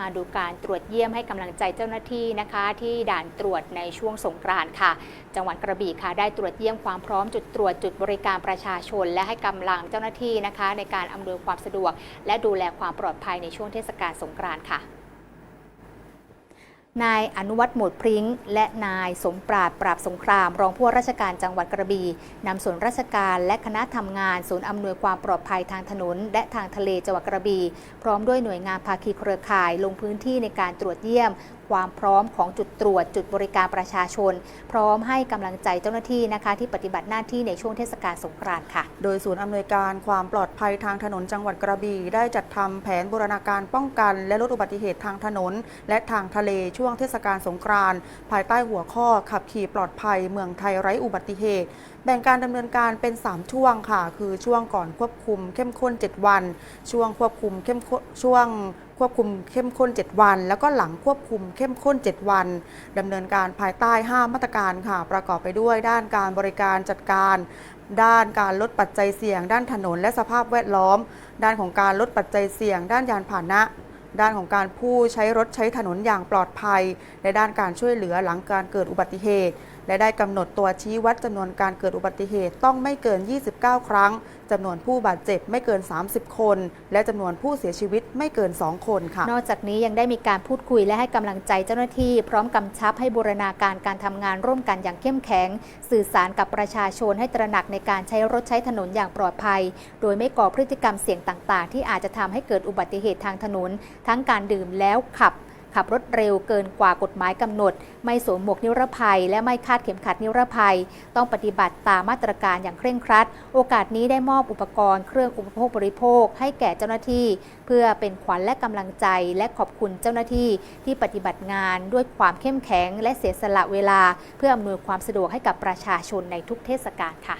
มาดูการตรวจเยี่ยมให้กำลังใจเจ้าหน้าที่นะคะ ที่ด่านตรวจในช่วงสงกรานต์ค่ะ จังหวัดกระบี่ค่ะ ได้ตรวจเยี่ยมความพร้อมจุดตรวจจุดบริการประชาชน และให้กำลังเจ้าหน้าที่นะคะ ในการอำนวยความสะดวก และดูแลความปลอดภัยในช่วงเทศกาลสงกรานต์ค่ะ นายอนุวัฒน์หมดพริ้ง และนายสมปราดปราบสงคราม รองผู้ว่าราชการจังหวัดกระบี่นำส่วนราชการและคณะทำงาน ศูนย์อำนวยความปลอดภัยทางถนน และทางทะเลจังหวัดกระบี่พร้อมด้วยหน่วยงานภาคีเครือข่ายลงพื้นที่ในการตรวจเยี่ยม ความพร้อมของจุดตรวจจุดบริการประชาชน พร้อมให้กำลังใจเจ้าหน้าที่นะคะ ที่ปฏิบัติหน้าที่ในช่วงเทศกาลสงกรานต์ค่ะ โดยศูนย์อำนวยการความปลอดภัยทางถนนจังหวัดกระบี่ได้จัดทำแผนบูรณาการป้องกัน และลดอุบัติเหตุทางถนน และทางทะเลช่วงเทศกาลสงกรานต์ภายใต้หัวข้อขับขี่ปลอดภัยเมืองไทยไร้อุบัติเหตุแบ่งการดำเนินการเป็น 3 ช่วงค่ะ คือช่วงก่อนควบคุมเข้มข้น 7 วัน ช่วงควบคุมเข้มช่วง ควบคุมเข้มข้น 7 วัน แล้วก็หลังควบคุมเข้มข้น 7 วันดำเนินการภายใต้ 5 มาตรการค่ะ ประกอบไปด้วยด้านการบริการจัดการ ด้านการลดปัจจัยเสี่ยง ด้านถนนและสภาพแวดล้อม ด้านของการลดปัจจัยเสี่ยง ด้านยานพาหนะด้านของการผู้ใช้รถใช้ถนนอย่างปลอดภัยและด้านการช่วยเหลือหลังการเกิดอุบัติเหตุ และได้กำหนดตัวชี้วัดจำนวนการเกิดอุบัติเหตุต้องไม่เกิน 29 ครั้งจำนวนผู้บาดเจ็บไม่เกิน 30 คน และจำนวนผู้เสียชีวิตไม่เกิน 2 คนค่ะ นอกจากนี้ยังได้มีการพูดคุยและให้กำลังใจเจ้าหน้าที่ พร้อมกำชับให้บูรณาการการทำงานร่วมกันอย่างเข้มแข็ง สื่อสารกับประชาชนให้ตระหนักในการใช้รถใช้ถนนอย่างปลอดภัย โดยไม่ก่อพฤติกรรมเสี่ยงต่าง ๆ ที่อาจจะทำให้เกิดอุบัติเหตุทางถนน ทั้งการดื่มแล้วขับ ขับรถเร็วเกินกว่ากฎหมายกำหนด ไม่สวมหมวกนิรภัย และไม่คาดเข็มขัดนิรภัย ต้องปฏิบัติตามมาตรการอย่างเคร่งครัด โอกาสนี้ได้มอบอุปกรณ์เครื่องอุปโภคบริโภค ให้แก่เจ้าหน้าที่ เพื่อเป็นขวัญและกำลังใจ และขอบคุณเจ้าหน้าที่ที่ปฏิบัติงานด้วยความเข้มแข็ง และเสียสละเวลา เพื่ออำนวยความสะดวกให้กับประชาชนในทุกเทศกาลค่ะ